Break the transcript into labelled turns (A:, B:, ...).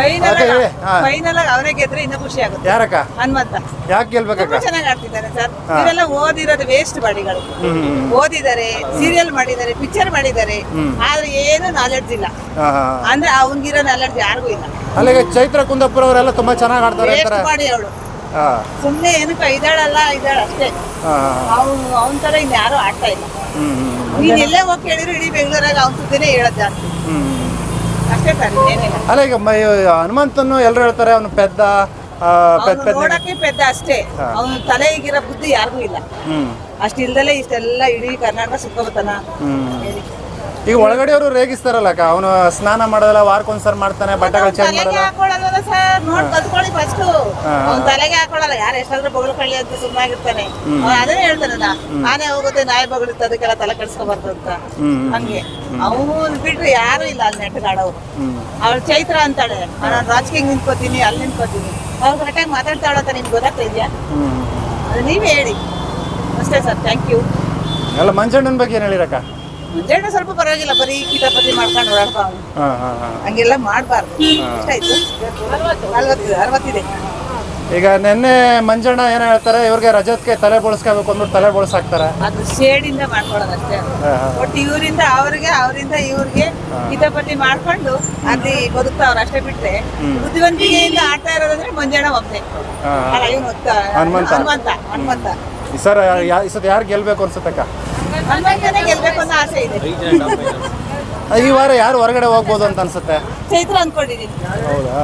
A: Final
B: ಹಾ.
A: ಅವನೇ ಗೆದ್ರೆ ಇನ್ನೂ ಖುಷಿ ಆಗುತ್ತೆ.
B: ಯಾರಕ್ಕ?
A: ಹನುಮಂತ.
B: ಯಾಕೆ ಗೆಲ್ಬೇಕಕ್ಕ
A: ತುಂಬಾ ಚೆನ್ನಾಗಿ ಆಡ್ತಿದ್ದಾರೆ ಸರ್.
B: ಹಾ.
A: ಇವೆಲ್ಲ ಓದಿರೋದು ವೇಸ್ಟ್ ಬಾಡಿಗಳು. ಓದಿದ್ದಾರೆ ಸೀರಿಯಲ್ ಮಾಡಿದ್ದಾರೆ ಪಿಕ್ಚರ್ ಮಾಡಿದ್ದಾರೆ. ಆದ್ರೆ ಏನು ನಾಲೆಡ್ಜ್ ಇಲ್ಲ. ಅಂದ್ರೆ ಅವನ್ಗಿರೋ ನಾಲೆಡ್ಜ್ ಯಾರಿಗೂ ಇಲ್ಲ.
B: ಅಲ್ಲಿಗೆ ಚೈತ್ರ ಕುಂದಾಪುರ ಅವರೆಲ್ಲ ತುಂಬಾ ಚೆನ್ನಾಗಿ ಆಡ್ತಾರೆ
A: ವೇಸ್ಟ್ ಮಾಡಿ ಅವಳು. ಏನಕ್ಕ ಇದ್ದಾಳಲ್ಲ ಇದ್ದಾಳ ಅಷ್ಟೇ. ಅವ್ನು ಅವನ ತರ ಇನ್ಯಾರು ಆಡ್ತಾ ಇಲ್ಲ. ನೀನ್ ಎಲ್ಲೇ ಹೋಗಿ ಕೇಳಿದ್ರು ಇಡೀ ಬೆಂಗಳೂರಾಗ ಅವ್ನ ಸುದ್ದಿನೇ ಹೇಳೋದ್ ಜಾಸ್ತಿ. ಅಷ್ಟೇ ಸರ್ ಏನಿಲ್ಲ.
B: ಅಲ್ಲ ಈಗ ಹನುಮಂತನು ಹನುಮಂತನ್ನು ಎಲ್ಲರೂ ಹೇಳ್ತಾರೆ ಅವನು ಪೆದ್ದ ಆ, ಪೆದ್
A: ಅವ್ನು
B: ಪೆದ್
A: ನೋಡಕ್ಕೆ ಪೆದ್ದ ಅಷ್ಟೇ. ಅವನ ತಲೆ ಈಗಿರೋ ಬುದ್ಧಿ ಯಾರಿಗೂ ಇಲ್ಲ.
B: ಹ್ಮ್.
A: ಅಷ್ಟಿಲ್ದಲೇ ಇಷ್ಟೆಲ್ಲ ಇಡೀ ಕರ್ನಾಟಕ ಸುತ್ತಬರ್ತಾನ
B: ಹ್ಮ್.
A: ಹೇಳಿ
B: ಒಳಗಡೆ ಅವರು ರೇಗಿಸ್ತಾರಲ್ಲ ಅಕ್ಕ ಅವನು ಸ್ನಾನ ಮಾಡೋದಲ್ಲ ವಾರಕ್ಕೊಂದ್ಸರ್ ಮಾಡ್ತಾನೆ ಬಟ್ಟೆಗಳು ಚೇಂಜ್
A: ತಲೆಗೆ
B: ಮಾಡಲ್ಲ
A: ಹಾಕೊಳ್ಳಲ್ಲ ಸರ್ ನೋಡ್ ಕಲ್ತ್ಕೊಳ್ಳಿ ಫಸ್ಟ್
B: ಹಾ.
A: ತಲೆಗೆ ಹಾಕೊಳ್ಳಲ್ಲ ಯಾರು ಎಷ್ಟಾದ್ರೂ ಬೊಗಳ್ಕೊಳ್ಳಿ ಅಂತ ಸುಮ್ಮನಾಗಿರ್ತಾನೆ ಅವ್ನು ಅದನ್ನೇ ಹೇಳ್ತಾನಲ್ಲ ನಾನೇ ಹೋಗುತ್ತೆ ನಾಯಿ ಬಗಳಿರುತ್ತೆ ಅದಕ್ಕೆಲ್ಲ ತಲೆ ಕೆಡಿಸ್ಕೋಬಾರ್ದು ಅಂತ. ಹಂಗೆ. ಅವನು ಬಿಟ್ರೆ ಯಾರು ಇಲ್ಲ ಅಲ್ಲಿ ನೆಟ್ಟಗಾಡೋರು.
B: ಹ್ಮ್.
A: ಅವಳು ಚೈತ್ರ ಅಂತಾಳೆ ನಾನು ರಾಜಕೀಯ ನಿಂತ್ಕೋತೀನಿ ಅಲ್ಲಿ ನಿಂತ್ಕೋತೀನಿ. ಅವ್ರು ಕರೆಕ್ಟಾಗಿ ಮಾತಾಡ್ತಾಳತ್ತ ನಿಮ್ಗೆ ಗೊತ್ತಾಗ್ತಾ ಇದೆಯಾ? ಅದು ನೀವೇ ಹೇಳಿ. ಅಷ್ಟೇ ಸರ್ ಥ್ಯಾಂಕ್ ಯು
B: ಎಲ್ಲ ಮಂಜಣ್ಣನ ಬಗ್ಗೆ ಏನು ಹೇಳಿರಕ್ಕ?
A: ಮುಂಜಾನೆ ಸ್ವಲ್ಪ ಪರವಾಗಿಲ್ಲ ಬರೀ ಕೀಟಪತಿ ಮಾಡ್ಕೊಂಡು ಓಡಾಡ್ತಾ ಹಂಗೆಲ್ಲ ಮಾಡಬಾರ್ದು. ಎಷ್ಟಾಯ್ತು? ನಲ್ವತ್ತಿದೆ ಅರವತ್ತಿದೆ.
B: ಈಗ ನಿನ್ನೆ ಮಂಜಣ್ಣ ಏನ್ ಹೇಳ್ತಾರೆ ಇವ್ರಿಗೆ ರಜತ್ಗೆ ತಲೆ ಬೋಳ್ಸ್ಕೋಬೇಕು ಅಂದ್ಬಿಟ್ಟು ತಲೆ ಬೋಳಿಸಾಕ್ತಾರೆ.
A: ಅದು ಶೇಡಿಂದ
B: ಮಾಡ್ಕೊಳ್ಳೋದಷ್ಟೇ.
A: ಒಟ್ಟು ಇವರಿಂದ ಅವ್ರಿಗೆ ಅವರಿಂದ ಇವ್ರಿಗೆ ಕಿತಾಪತಿ ಮಾಡ್ಕೊಂಡು ಅಲ್ಲಿ ಬದುಕ್ತಾವ್ರ ಅಷ್ಟೇ ಬಿಟ್ರೆ ಬುದ್ಧಿವಂತಿಕೆಯಿಂದ ಆಡ್ತಾ ಇರೋದಂದ್ರೆ ಮಂಜಣ್ಣ ಒಬ್ಬನೇ. ಅಲ್ಲ ಇವನು
B: ಹನುಮಂತ.
A: ಹನುಮಂತ ಹನುಮಂತ.
B: ಈ ಸರ್ ಈ ಸತಿ ಯಾರು ಗೆಲ್ಬೇಕು ಅನ್ಸುತ್ತಕ್ಕ
A: ಗೆಲ್ಬೇಕು ಅನ್ನೋ ಆಸೆ ಇದೆ.
B: ಈ ವಾರ ಯಾರು ಹೊರಗಡೆ ಹೋಗ್ಬೋದು ಅಂತ ಅನ್ಸುತ್ತೆ?
A: ಚೈತ್ರ ಅನ್ಕೊಂಡಿದ್ದೀನಿ
B: ಹೌದಾ.